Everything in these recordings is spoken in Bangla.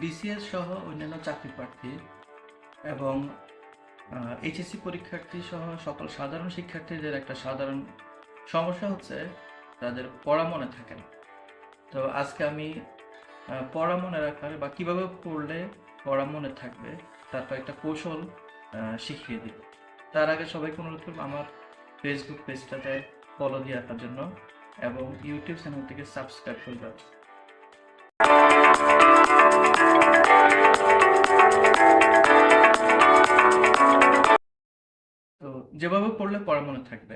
বিসিএস সহ অন্যান্য চাকরি প্রার্থী এবং এইচএসসি পরীক্ষার্থী সহ সকল সাধারণ শিক্ষার্থীদের একটা সাধারণ সমস্যা হচ্ছে তাদের পড়া মনে থাকে না। তো আজকে আমি পড়া মনে রাখার বা কীভাবে পড়লে পড়া মনে থাকবে তার কয়েকটা কৌশল শিখিয়ে দিব। তার আগে সবাইকে অনুরোধ করব আমার ফেসবুক পেজটাতে ফলো দিয়ে রাখার জন্য এবং ইউটিউব চ্যানেল থেকে সাবস্ক্রাইব করে দেওয়ার যেভাবে পড়লে পড়া মনে থাকবে,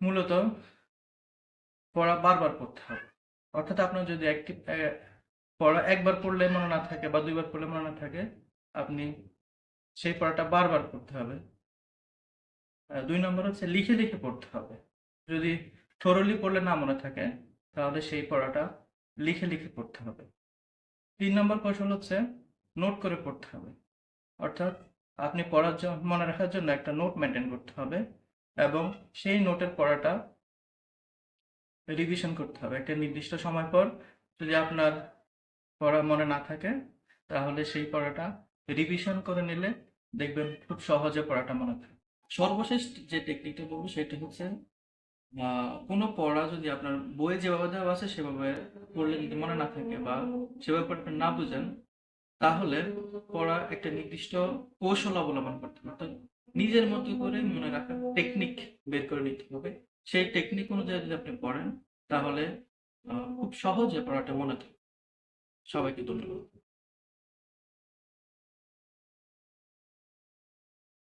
মূলত পড়া বারবার পড়তে হবে। অর্থাৎ আপনার যদি একটি পড়া একবার পড়লে মনে না থাকে বা দুইবার পড়লে মনে না থাকে, আপনি সেই পড়াটা বারবার পড়তে হবে। দুই নম্বর হচ্ছে লিখে লিখে পড়তে হবে। যদি থরলি পড়লে না মনে থাকে, তাহলে সেই পড়াটা লিখে লিখে পড়তে হবে। তিন নম্বর কৌশল হচ্ছে নোট করে পড়তে হবে। অর্থাৎ আপনি পড়ার জন্য মনে রাখার জন্য একটা নোট মেনটেন করতে হবে এবং সেই নোটের পড়াটা রিভিশন করতে হবে। একটা নির্দিষ্ট সময় পর যদি আপনার পড়া মনে না থাকে, তাহলে সেই পড়াটা রিভিশন করে নিলে দেখবেন খুব সহজে পড়াটা মনে থাকে। সর্বশেষ যে টেকনিকটা বলব সেটা হচ্ছে কোনো পড়া যদি আপনার বইয়ে যেভাবে দেওয়া আছে সেভাবে পড়লে যদি মনে না থাকে বা সেভাবে পড়তে না বুঝেন তাহলে পড়া একটা নির্দিষ্ট কৌশল অবলম্বন করতে হবে। অর্থাৎ নিজের মতো করে মনে রাখার টেকনিক বের করে নিতে হবে। সেই টেকনিক অনুযায়ী যদি আপনি পড়েন, তাহলে খুব সহজে পড়াটা মনে থাকবে। সবাইকে ধন্যবাদ।